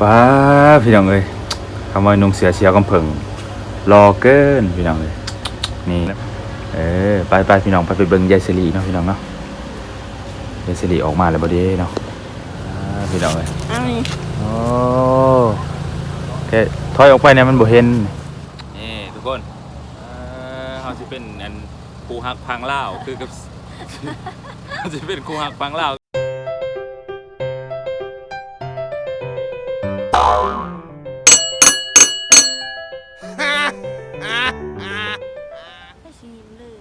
ป้าพี่น้องเอ้ยคำว่านุ่งเสือเชียวกำเพิงรอเกินพี่น้องเอ้ยนี่เออไปไปพี่น้องไปไปเบิ่งยายสิริเนาะพี่น้องเนาะยายสิริออกมาแล้วบ่เด้เนาะอ่าพี่น้องเอ้ยเอานี่โอ้แค่ถอยออกไปเนี่ยมันบ่เห็นนี่ทุกคนเอ่อเฮาสิเป็นอันครูฮักพังลาวคือกับเฮาสิเป็นครูฮักพังลา วไปสิยิ้มเลย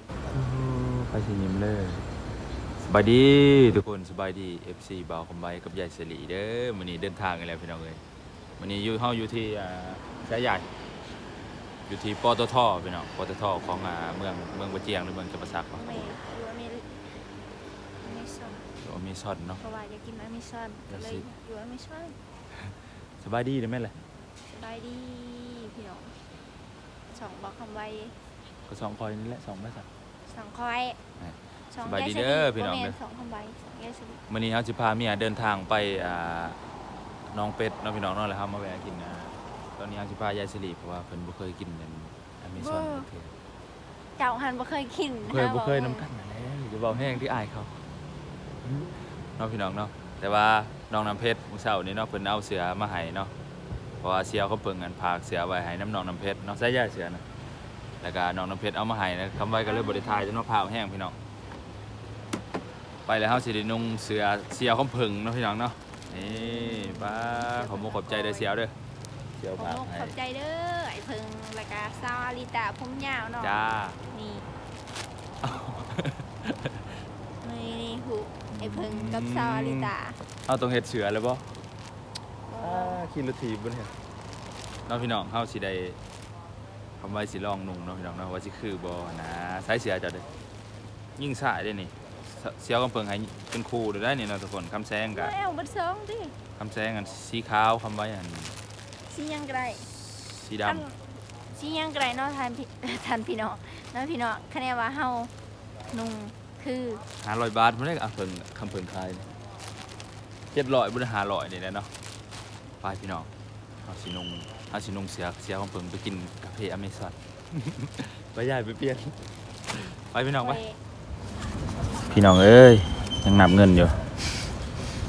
ไปสิยิ้มเลยสบายดีทุกคนสบายดี FC บ่าวคำใบกับยายสิริเด้อมื้อนี้เดินทางกันแล้วพี่น้องเอ้ยมื้อนี้อยู่เฮาอยู่ที่อ่าสายใหญ่อยู่ที่ปตทพี่น้องปตทของอ่าเมืองเมืองบ่เจียงหรือเมืองจำปาสักบ่ไม่รู้ว่ามีไม่ชอบโอ้มีซอดเนาะเพราะว่าอยากกินอเมซอนก็เลยอยู่อเมซอน สบายดีได้ไหมล่ะสบายดีพี่น้องสองบอกคำไว้ก็สองคอยนี่แหละสองภาษาสองคอยเอ้ยสองสบายดีแสเด้อพี่น้องบ่เด้แม่อสองคำไว้สองแยกสลิมื้อนี้เฮาสิพาเมียเดินทางไปอ่าน้องเป็ดเนาะพี่น้องเนาะแล้วเฮามาแวะกินอ่าตอนนี้เฮาสิพายายสิริเพราะว่าเพิ่นบ่เคยกินอันอเมซอนเทื่อเจ้าหันบ่เคยกินเคยนะบ่เคยว่าน้ำกันนั่นแหละอย่าเว้าแห้งที่อายเขาเนาะพี่น้องเนาะแต่ว่า น้องน้ำเพชรมื้อเช้านี้เนาะเพิ่นเอาเสือมาให้เนาะเพราะว่าเสียเขาเพิ่งอันพากเสือไว้ให้น้ำน้องน้ำเพชรเนาะใส่ยายเสือนะแล้วก็น้องน้ำเพชรเอามาให้นะคำไว้ก็เลยบ่ได้ทายจนว่าพาวแห้งพี่น้องไปแล้วเฮาสิได้นุ่งเสือเสียวคำผึ่งเนาะพี่น้องเนาะนี่ป้าขอบมุกขอบใจเด้อเสียวเด้อเสียวขอพาบคุณให้ขอบใจเด้อไอ้เพิงแล้วก็ซาวอาริตาผมยาวเนาะจ้านี่นี่นี่หูไอ้เพิงกับซาวอาริตา เอาตรงเห็ดเสือแล้วบ่อ่าขี่รถถีบบ่เนี่ยเนาะพี่น้องเฮาสิได้คำไว้สิลองนุ่งเนาะพี่น้องเนาะว่าสิคือบ่นะสายเสือเจ้าเด้อยิ่งสายเด้นี่เสเสียวคำเพิ่งให้เป็นครูเด้อได้นี่เนาะทุกคนคำแซงกะแม่เอาเบัดซองดิคำแซงอันสีขาวคำไว้อันสียังไกลสีดำอันสียังไกลเนาะทานพี่ ทานพี่น้องเนาะพี่น้องคะแนนว่าเฮานุ่งคือ500บาทบ่ได้อะเพิ่งคำเพิ่งขาย 700บ่ได้500นี่แหละเนาะไปพี่น้องเอาสินงเอาสินงเสียเสียของเพิ่งไปกินกาแฟอเมซอนไปยายไปเปลี่ยนไปพี่น้องไปพี่น้องเอ้ยยังนับเงินอยู่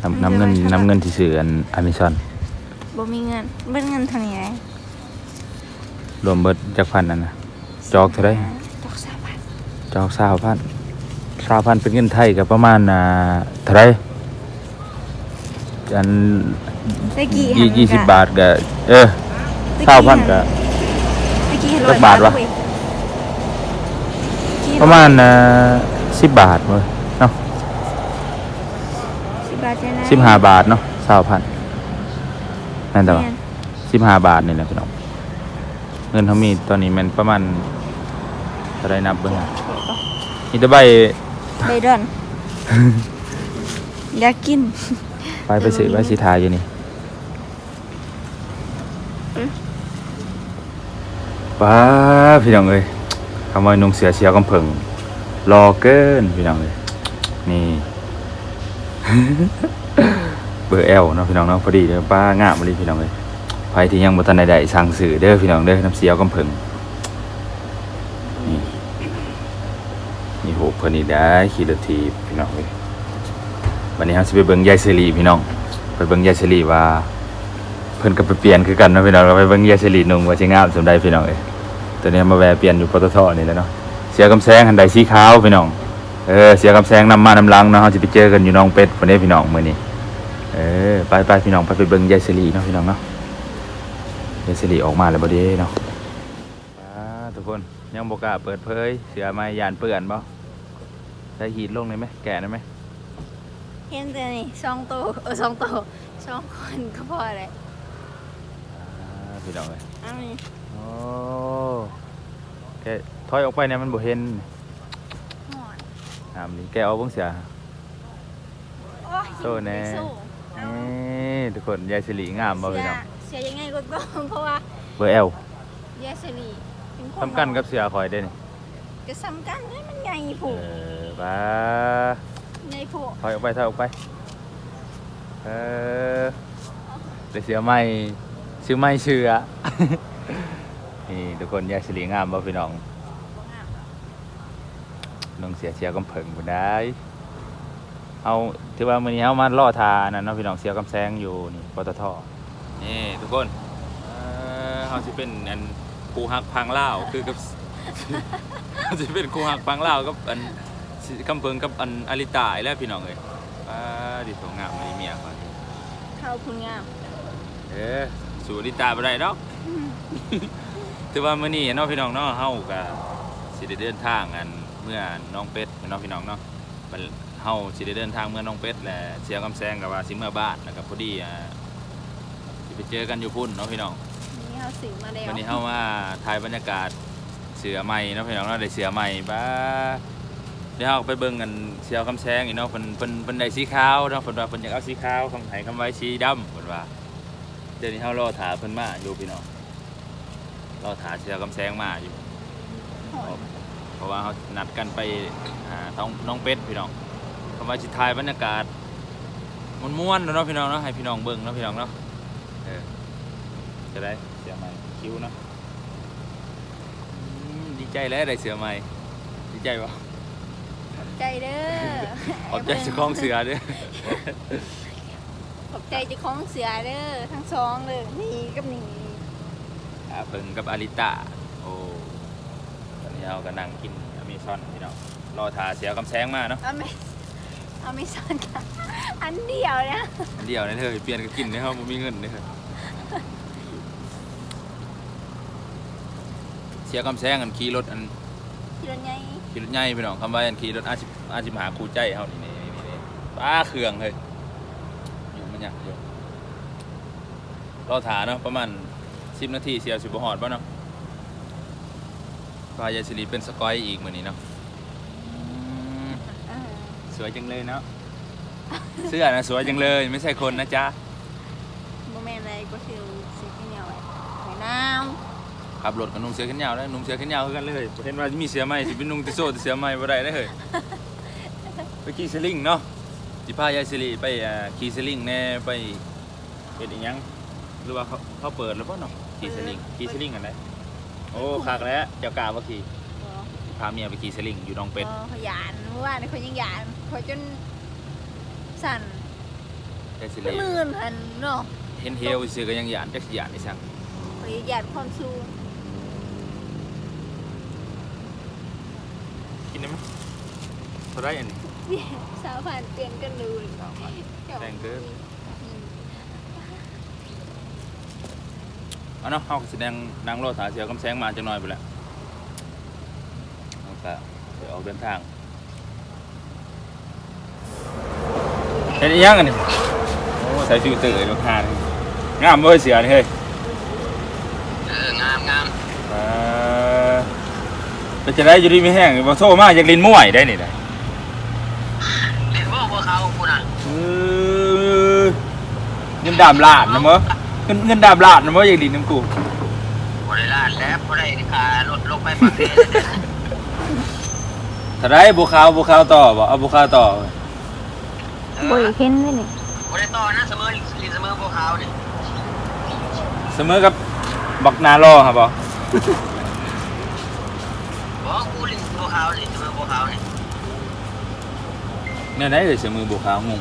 นำนำเงินนำเงินที่ซื้ออันอเมซอนบ่มีเงินเบิดเงินเท่านี้ไงรวมเบิดจักพันนั่นนะจอกเท่าไรจอกสามพันจอกสาวพันสาวพันเป็นเงินไทยกับประมาณอ่าเท่าไร อันตะกี้ยี่หันยี่สิบบาทกับเออตะสาวพันหักับตะกี้จักบาทวะร้อยกี่ประมาณอ่าสิบบาทเว้ยเนาะสิบบาทใช่ไหมสิบห้าบาทเนาะสาวพันนั่นแต่ว่าแม่นสิบห้าบาทนี่แหละพี่น้องเงินเขามีตอนนี้มันประมาณเท่าไรนับเบิ่งอะมีแต่ใบ ใบดอน อยากกิน ไปไปซื้อใบสีทาอยู่นี่อืมป้าพี่น้องเอ้ยคำว่านุ่งเสือเชียวกำเพิงรอเกินพี่น้องเอ้ยนี่ เบอร์เอลเนาะพี่น้องเนาะพอดีเด้อป้างามมาเลยพี่น้องเอ้ยใครที่ยังบ่ทันได้ได้สั่งซื้อเด้อพี่น้องเด้อน้ำเสียวกำเพิงนี่นี่โหเพิ่นนี่ได้ขี่รถทีบพี่น้องเอ้ย วันนี้เราสิไปเบิ่งยายสิริพี่น้อง ไปเบิ่งยายสิริว่า เพิ่นก็ไปเปลี่ยนคือกันนะพี่น้องเราไปเบิ่งยายสิรินุ่งว่าสิงามสมใดพี่น้องเอ้ยตัวนี้มาแวะเปลี่ยนอยู่ปตทนี่แหละเนาะเสียกำแซงหันใดสีขาวพี่น้องเออเสียกำแซงนำมานำลังเนาะเฮาสิไปเจอกันอยู่น้องเป็ดพุ่นเด้พี่น้องมื้อนี้เออไปไปพี่น้องไปไปเบิ่งยายสิริเนาะพี่น้องเนาะยายสิริออกมาแล้วบ่ด้เนาะทุกคนยังบ่กล้าเปิดเผยเสือไม้ยานเปื้อนบ่ใส่หีดลงได้ไหมแกะได้ไหม เห็นแต่นี่สองตัวเออสองตัวสองคนก็พอเลยอ่าพี่น้องเอ้ยเอันนี้โอ้แกถอยออกไปเนี่ยมันบ่เห็นหมอนอ่ามนี่แกเอาเบิ่งเสีย โอ้ยโซ่แน่โซ่เอานี่ทุกคนยายสิริงามบ่พี่น้องเสียยังไงก็ต้องเพราะว่าเบอร์เอลยายสิริเป็นคนทำกันกับเสือคอยได้นี่ก็สำคัญเลยมันใหญ่ผูเอกอป้า ใหญ่ผูกถอยออกไปถอยออกไป เออแต่เสือไม่ชื่อไม่เชื่อ นี่ทุกคนยายสิริงามบ่พี่น้องน้องเสียเชียวกำเพิงบ่ได้เอาถือว่ามื้อนี้เฮามาล่อทานั่นเนาะพี่น้องเสียวกำแซงอยู่นี่ปตทนี่ทุกคนเออเฮาสิเป็นอันครูฮักพังลาวคือกับเฮาสิเป็นครูฮักพังลาวกับอัน สิกำเพิงกับอันอาริตาอีกแล้วพี่น้องเอ้ยอ่าดิสงงามมื้อนี้เมียก่อนเข้าคุณงามเออสู่อาริตาบ่ได้ดอกถือว่ามื้อนี้เนาะพี่น้องเนาะเฮาก็สิได้เดินทางอันเมื่อน้องเป็ดเนาะพี่น้องเนาะบัดเฮาสิได้เดินทางเมื่อน้องเป็ดและเสียกำแซงกับว่าสิเมื่อบ้านแล้วก็พอดีอ่าสิไปเจอกันอยู่พุ่นเนาะพี่น้องนี่เขาสื่อมาแล้ววันนี้เฮามาถ่ายบรรยากาศเสือใหม่เนาะพี่น้องเนาะได้เสือใหม่บ้า เดี๋ยวเฮาไปเบิ่งกันเสียวคำแซงอีกเนาะเพิ่นเพิ่นเพิ่นได้สีขาวเนาะเพิ่นว่าเพิ่นอยากเอาสีขาวคำไห้คำไว้สีดำเพิ่นว่าเดี๋ยวนี้เฮารอถาเพิ่นมาอยู่พี่น้องรอถาเสือคำแซงมาอยู่ เพราะว่าเขานัดกันไปหาท้องน้องเป็ดพี่น้องคำว่าจิตทายบรรยากาศมันม่วนเนาะพี่น้องเนาะให้พี่น้องเบิ่งเนาะพี่น้องเนาะเออจะได้เสือใหม่คิ้วเนาะดีใจแล้วได้เสือใหม่ดีใจปะ ขอบใจเด้อขอบใจเจ้าของเสือเด้อขอบใจเจ้าของเสือเด้อทั้งสองเลยนี่กับนี่อาเพิ่งกับอาริตาโอ้ตอนนี้เราก็นั่งกินอเมซอนพี่น้องรอทาเสือกำแซงมาเนาะเอาไม่เอาไม่ซ่อนกันอันเดียวนะอันเดียวนะเธอเปลี่ยนกันกินเด้อเขาบ่มีเงินเด้อเสียกำแซงกันขี่รถอันทีละไง ขี่รถใหญ่พี่น้องคำว่าอันขี่รถอาชีพอาชีพหาครูใจเฮานี่นี่นี่นี่ป้าเครื่องเลยอยู่มันยังอยู่รอถาเนาะประมาณสิบนาทีเสียสิบหอดป่ะเนาะพายายสิริเป็นสกอยอีกมือนี้เนาะอืมอ่าสวยจังเลยเนาะเสื้อนะสวยจังเลยไม่ใช่คนนะจ๊ะ โมเมนต์อะไรก็คือสีที่เหนียวไว้หอยน้ ขับรถกับนุ่งเสื้อแขนยาวได้นุ่งเสื้อแขนยาวคือกันเลยเห็นว่ามีเสื้อใหม่สิเป็นนุ่งติโซ่แต่เสื้อใหม่บ่ได้ได้อเฮ้ยไปขี่สลิงเนาะสิพายายสิริไปอ่าขี่สลิงแน่ไปเป็นอีหยังหรือว่าเขาเขาเปิดแล้วป่ะเนาะขี่สลิงขี่สลิงกันได้โอ้คักแล้วเจ้ากล้าบ่ขี่ำบ่พาเมียไปขี่สลิงอยู่หนองเป็ดบ่ขยันเมื่อวานเขายังหยานเขาจนสั่นยายสิเป็นริหมื่นหันเนาะเห็นเฮลซื้อก็ยังหยานจักสิหยานอีสังเขาหยานความสูง กินได้ไหมเท่าไรอันนี้ สาวผ่านเปลี่ยนกันเลยแพงเกิน เอาเนาะเฮาก็แสดงนางโลถาเสียวกำแสงมาจังหน่อยไปแหล้วก็เดี๋ยวออกเดินทางเห็นอีหยังอันนี้โอ้ใส่ฟิลเตอร์ลูกค้านี่งามบ่เสียนี่เฮ้ย เอองามงาม เออ เป็นจะได้อยู่ดีไม่แห้งบ่โซ่มาอยากลินม่วยได้นี่ได้เรียนว่าพวกเขาคุณอะเออเงินดามลาดนะมั้เงินเงินดามลาดนะมั้อยากลินน้ำกูบริลาดแล้วบริขารถลงไปปากเทถ้าได้บุคาวบุคาวต่อบ่เอาบุคาวต่อบ่อยเห็นเลยนี่บริต่อนะเสมอลินเสมอพวกเขาเนี่ยเสมอกับบักนารอครับบ่ บอกกูลินพวก เขาเนี่ยเสมอพวกเขาเนี่ยเนี่ยได้เลยเสมอบุคาวงง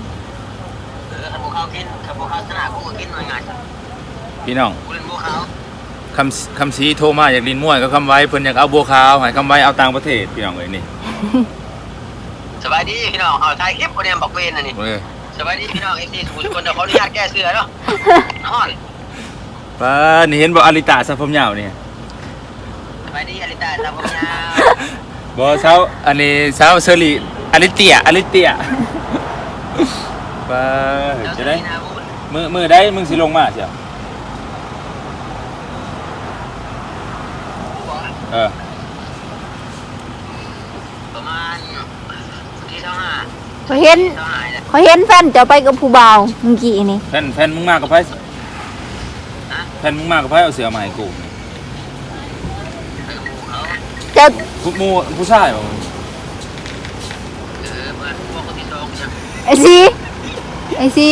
เออขันพวกเขากินขันพวกเขาชนะกูก็กินหน่วยงานพี่น้องกูลินพวกเขาคำคำสีโทรมาอยากลินม่วยก็คำไว้เพิ่นอยากเอาบัวขาวให้คำไว้เอาต่างประเทศพี่น้องเอ้ยนี่สบายดีพี่น้องเอาถ่ายคลิปคนเดียบอกเวนน่ะนี่เว้ยสบายดีพี่น้องเอฟซีทุกคนเดี๋ยวขออนุญาตแก้เสื้อเนาะฮ้อนป้านี่เห็นบ่อาริตาซะผมยาวนี่สบายดีอลิตาตาผมยาว บ่เช้าอันนี้เช้าเซอรี่อาริเตียอาริเตียป้าเจ้าจะสได้นีนาบุญมือมือได้มึงสิลงมาเสียบอกเออประมาณที่เท่าห้าเขาเห็นเท่าห้าเนี่ยเขาเห็นแฟนจะไปกับผู้บ่าวเมื่อกี้นี่แฟนแฟนมึงมากับไผนะแฟนมึงมากับไผเอาเสือมาให้กูไปกับหมู่เขาจะ ผู้หมู่ผู้ชายบ่เออเพื่อนพวกคนที่สองใช่ไหมไอซีไอซี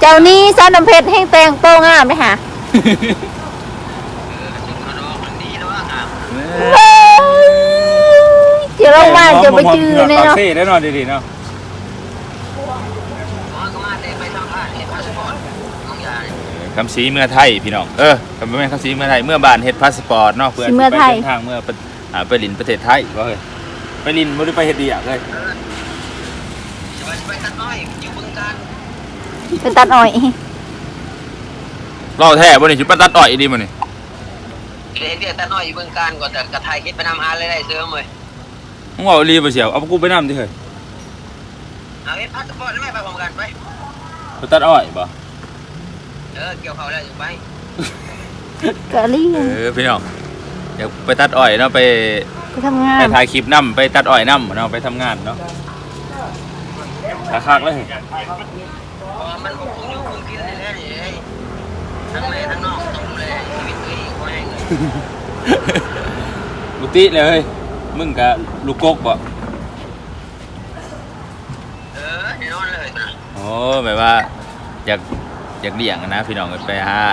เจ้านี่ซาน้ำเพชรแห้งแตงโตงามไหมคะจุดกระโดดมันดีแล้วว่าครับเฮ้ยเดี๋ยวเรามาจะไปจือเนี่เนี่ยยเนาะเได้เนอนดีๆเนาะหมอก็มาได้ไปสัมภาษณ์เห็นพาสปอร์ตน้องยาเนี่ยคำสีเมื่อไทยพี่น้องเออคำเป็นคำสีเมื่อไทยเมื่อบ้านเฮ็ดพาสปอร์ตเนาะเพื่อสิเมื่อไทยไปเดินทางเมื่อไป อ่าไปลินประเทศไทยบ่เฮ้ยไปลินบ่ได้ไปเฮ็ดดีอะเลยจะไปไปตัดน้อยอยู่บึงการเป็นตัดอ้อยเราแท้บ่นี่สิไปตัดอ้อยอีดีบ่นี่เห็นเรียกตัดน้อยอยู่บึงการก่อนแต่กระไทยคิดไปนำหาเลยได้เสริมเลยมึงว่าอีหลีบ่เสียวเอากูไปนำดิเฮ้ยเอาเห็นพาสปอร์ตแล้วไม่ไปพร้อมกันไปไปตัดอ้อยบ่เออเกี่ยวเขาแล้วอยู่ไปกะลี่เออพี่น้อง อยากไปตัดอ้อยเนาะไปไปทำงาไปนถ่ายคลิปนํไปตัดอ้อยนํเนาะไปทำงานเนาะคักๆเลยเพราะมันคงอยู่คงกินเลยนะนี่เอ้ยทั้งแม่ทั้งน้องต้องดูแลชีวิตตัวเองไว้เลยกุฏิเลยเฮ้ยมึงกับลูกกกบ่เออแน่นอนเลยนะโอ้แบบว่าอยากอยากเลี้ยงอะนะพี่น้องไปหา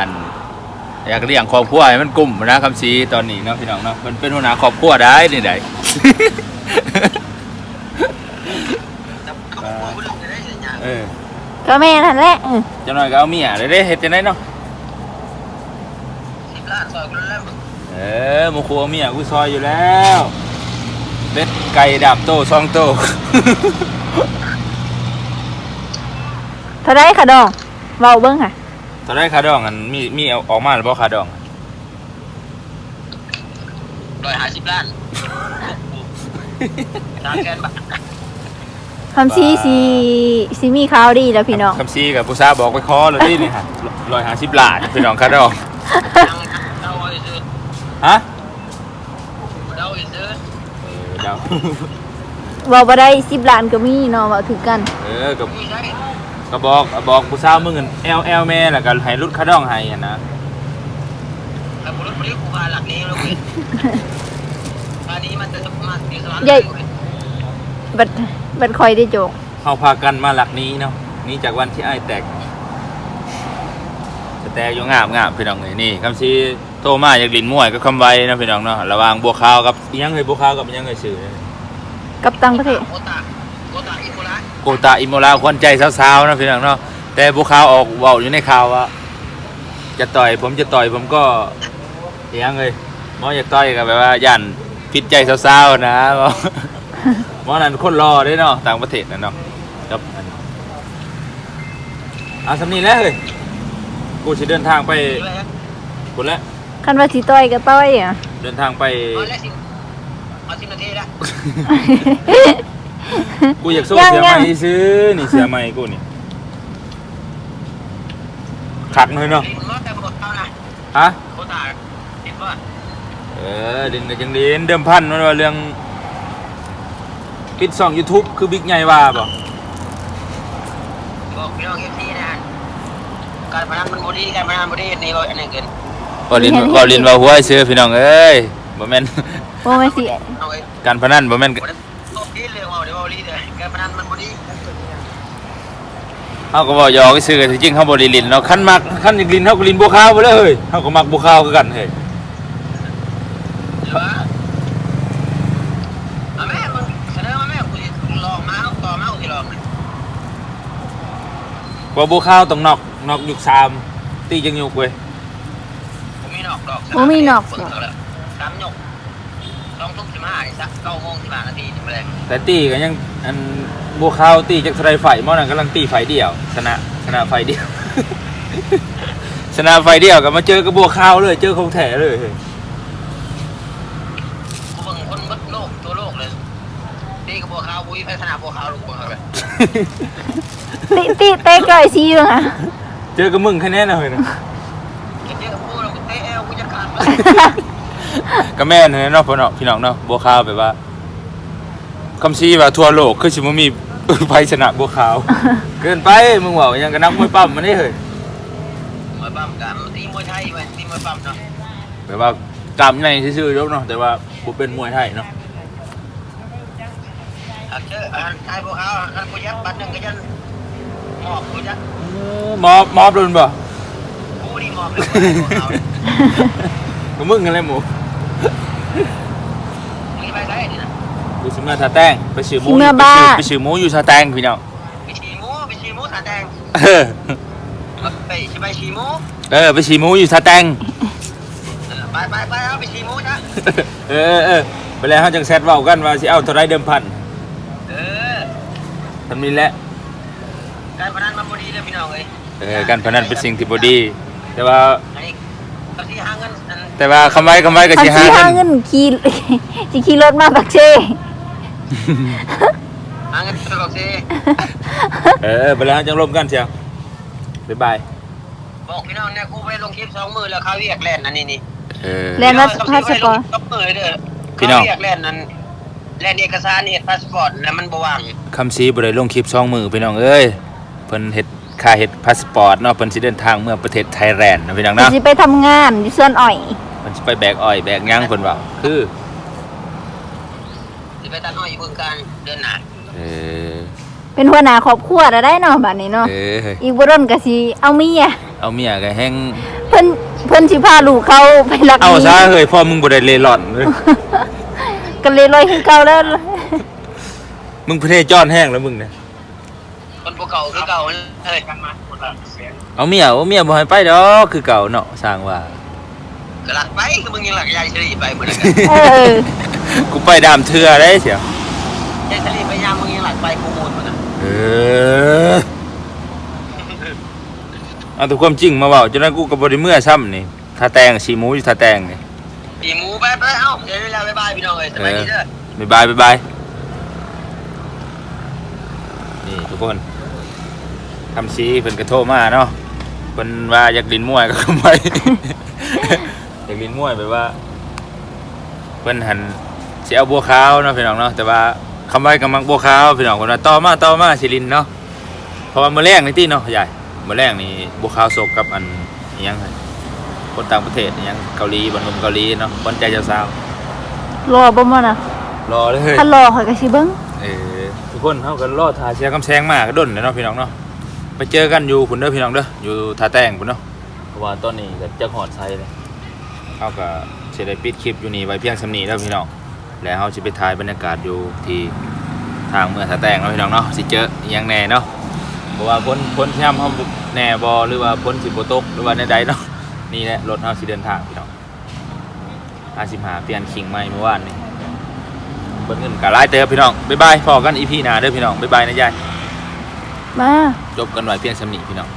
อันอยากเลี้ยงครอบครัวให้มันกลุ่มนะคำซีตอนนี้เนาะพี่น้องเนาะมันเป็นหัวหน้าครอบครัวได้นี่ได้แต่เขาบอกว่าเรื่องจะได้ยังไงเออก็แม่นั่นแหละเออจังหน่อยก็เอาเมียได้ได้เฮ็ดจังได๋เนาะสิบล้านซอยคนละแล้วเออหมูครัวเมียกูซอยอยู่แล้วเป็ดไก่ดาบโตซองโตเท่าไรค่ะดองเบาเบิ้งค่ะ ตอนแรกคาดองอันมีมีเอาออกมาหรือบ่คาดอง ร้อยห้าสิบล้านสามแสนบาทคำซีซีซีมีข่าวดีแล้วพี่น้อง คำซีกับผู้สาวบอกไปคอแล้วนี่นี่ฮะ150ล้านพี่น้องคาดองยังเดาอีซื้อฮะเดาอีซื้อเออเดาเบาบ่ได้สิบล้านก็มีเนาะเบาถึงกัน เออกับ มีใช่ ก็บอกบอกผู้สาวมึงเงิน L L แม่แล้วก็ให้รุดคาดองให้อะนะแล้วบุรุษบุรุษกูพาหลักนี้แล้วเว้ยพานี้มันจะมาอยู่สวรรค์ใหญ่ บัดบัดคอยได้โจกเฮาพากันมาหลักนี้เนาะหนี่จากวันที่อ้ายแตกจะแตกอยู่งามงามพี่น้องเอ้ยนี่คำซีโทรมาอยากลินมวยก็คำไว้นะพี่น้องเนาะระหว่างบัวขาวกับอิหยังเอ้ยบัวขาวกับอิหยังเอ้ยชื่อกับตังประเทศโคตาโคตาอิโมระโกตาอิโมลาควันใจสาวๆนะพี่น้องเนาะแต่บัวขาวออกเว้าอยู่ในข่าวว่าจะต่อยผมจะต่อยผมก็อิหยังเอ้ยหมออยากต่อยก็แบบว่าย่านผิดใจสาวๆนะบอกหมอนั้นคนรอได้เนาะต่างประเทศนะเนาะครับอันนี้เอาสำนีแล้วเฮ้ยกูจะเดินทางไปด้วยฮะคุณแล้วคันว่าสิต้อยก็ต้อยอะเดินทางไปเอาแล้วสิเอาสิบนาทีละ กูอยากโซ่ยังเสียใหม่ยังซื้อนี่เสียใหม่กูนี่ขักเลยเนาะลิ้นมอแต่บดเอานะฮะโคตาลิ้นว่าเออดินกับจังดินเดิมพันมันว่าเรื่องปิดสองยูทูบคือบิ๊กใหญ่ว่าป่ะบอกพี่น้องเอฟซีนะการพนันมันบดีการพนันบดีนี่ก็อันนี้เกินบอลินบอลินว่าหัวซื้อพี่น้องเอ้ยบ่แม่นโอ้ไม่สิเอาไว้การพนันบ่แม่น บดีตบดีเลยว่าเดี๋ยวว่าดีเลยการพนันมันบดีเฮาก็บ่ยอกซื้อกันจริงๆเฮาบ่ได้ลินเนาะคันมักคันอยากลินเฮาก็ลินบัวขาวไปเลยเฮ้ยเฮาก็มักบัวขาวคือกันเฮ้ยหรือว่าเอาแม่มึงเสนอมาแม่กูลองมาเอาต่อมากูจะลองเลยว่าบัวขาวต้องนอกนอกยุคสามตีจังยุคเว้ยผมมีนอกดอกบ่มีนอกสามหยก ต้องทุกสิบห้านี่สักเก้าโมงสิบห้านาทีจะไปเลยแต่ตีก็ยังอันบัวขาวตีจากไทรไฟหมอนั่นกำลังตีไฟเดียว ชนะชนะไฟเดียว ชนะไฟเดียวก็มาเจอกับบัวขาวเลย เจอของแท้เลยเฮ้ยกูเบิ่งคนเบดโลกตัวโลกเลยตีกับบัวขาวบุ้ยพัฒนาบัวขาวลูกบัวขาวเลยติติเตะก่อยซีอยู่ค่ะเจอกับมึงแค่นี้นะเฮ้ยนะเจอกับกูเรากูเตะเอวกูจะขาดเลย ก็แม่นเนาะพ่อเนาะพี่น้องเนาะบัวขาวแบบว่าคำชี้ว่าทั่วโลกคือสิบ่มีไฟชนะบัวขาว เกินไปมึงว่ายังกับนักมวยปั้มมันนี่เฮ้ยมวยปั้มกันตีมวยไทยไปตีมวยปั้มเนาะแบบว่ากล้ามใหญ่ซื่อๆยกเนาะแต่ว่าบ่เป็นมวยไทยเนาะหากเจออันไทยบัวขาวอันกูยัดบัตรหนึ่งก็ยันหมอบกูจะมอบมอบโดนบ่กูนี่หมอบเลยเอากูมึงกันเลยหมู มึงไปได้ดินะกูสิมาทาแต้งไปซื้อหมูสิเมื่อบ้านไปซื้อหมูอยู่ทาแตงพี่น้องไปชีมูไปชีมูสาแดงเออไปไปชีมูเออไปซื้อหมูอยู่ทาแตงไปไปไปเอาไปชีมูจ้ะเออเออไปแล้วเขาจังแซดเว้ากันว่าสิเอาเท่าไรเดิมพันเออ ทำนี้แหละการพนันมันบดีเลยพี่น้องเอ้ยเออการพนันเป็นสิ่งที่บ่ดี แต่ว่าอันนี้ก็ที่หาเงินอัน แต่ว่าคำไว้คำไว้ก็เขาสิหาสิหาเงิเงินนขี่สิขี่รถมาปักเชหาเงินไปบอกสิเออไปแล้วจังร่วมกันเชียวบ๊ายบาย บอกพี่น้องเนี่ยกูไปลงคลิปสองมือแล้วเขาเรียกแล่นนั่นนี่นี่เออ แล่นพาสปอร์ตสองมือเด้อพี่น้อง เขาเรียกแล่นนั่นแล่นเอกสารเอกพาสปอร์ตแล้วมันบ่ว่างคำซีบ่ได้ลงคลิปช่องมือพี่น้องเอ้ย เพิ่นเฮ็ดค่าเฮ็ดพาสปอร์ตเนาะ เพิ่นสิเดินทางเมื่อประเทศไทยแลนด์นะพี่น้องเขาเนาะ สิไปทำงานอยู่สวนอ้อยเพิ่น สิไปแบกอ้อยแบกหยังเพิ่นว่าคือสิไปตัดอ้อยอยู่บึงการเดือนหน้าเออเป็นหัวหน้าครอบครัวแล้วได้เนาะบัดนี้เนาะเอออีกบ่ร่นก็สิเอาเมียเอาเมียก็แฮงเพิ่นเพิ่นสิพาลูกเขาไปรักเอานี้ซะเฮ้ยพ่อมึงบ่ได้เล่ร่อนเลยก็เลยลอยคือเก่าแล้วมึงประเทศจ้อนแห้งแล้วมึงเนี่ยคนบ่เก่าคือเก่าเฮ้ยกันมาเอาเมียเอาเมียบ่ให้ไปดอกคือเก่าเนาะสร้างว่า ก็หลักไปคือมึงยังหลักยายเฉลี่ไปเหมือนกันเออกูไปดามเทือได้เสียวยายเฉลี่ไปยามมึงยังหลักไปกูมูลมันเออเอาแต่ความจริงมาเว้าจนนั้นกูก็บ่ได้เมื่อซ้ำนี่ทาแตงสีหมูอยู่ทาแตงนี่ปีหมูไปไปเอ้าเดี๋ยวเวลาบ๊ายบายพี่น้องเอ้ยสบายดีเด้อบ๊ายบายบ๊ายบายนี่ทุกคนคำชี้เพิ่นกระโทรมาเนาะเพิ่นว่าอยากลินมวยก็ทำไม อยากลินมวยแบบว่า เพิ่นหันสิเอาบัวขาวเนาะพี่น้องเนาะแต่ว่าคำไว้กำลังบัวขาวพี่น้องเพิ่นว่าต่อมาต่อมาสิลินเนาะเพราะว่ามื้อแรกนี่ติเนาะใหญ่มื้อแรกนี่บัวขาวโศกกับอันอิหยังไงคนต่างประเทศอิหยังเกาหลีบ่หนุ่มเกาหลีเนาะคนใจเจ้าสาวรอบ่มาน่ะรอเลยถ้ารอข่อยก็สิเบิ่งเออทุกคนเขากันรอดทาเชียร์กำแซงมากก็ดนเลยเนาะพี่น้องเนาะไปเจอกันอยู่คุณเด้อพี่น้องเด้ออยู่ทาแตงคุณเนาะเพราะว่าตอนนี้ก็จะหอดไซเลย เขาก็จะได้ปิดคลิปอยู่นี่ไว้เพียงสำนีแล้วพี่น้อง แล้วเขาจะไปถ่ายบรรยากาศอยู่ที่ทางเมืองทาแตงเนาะพี่น้องเนาะสิเจออหยังแน่เนาะเพราะว่าพ้นพ้นย่ำเขาแน่บอหรือว่าพ้นสิบโบตกหรือว่าในใดเนาะนี่แหละรถเขาสิเดินทางพี่น้องอาสิบหาเปลี่ยนคิงใหม่เมื่อวานนี้เบิ้งเงินกะไล่เตอพี่น้องบ๊ายบายพอกันอีพีหน้าเด้อพี่น้องบ๊ายบายนะยายมาจบกันไว้เพียงสำนีพี่น้อง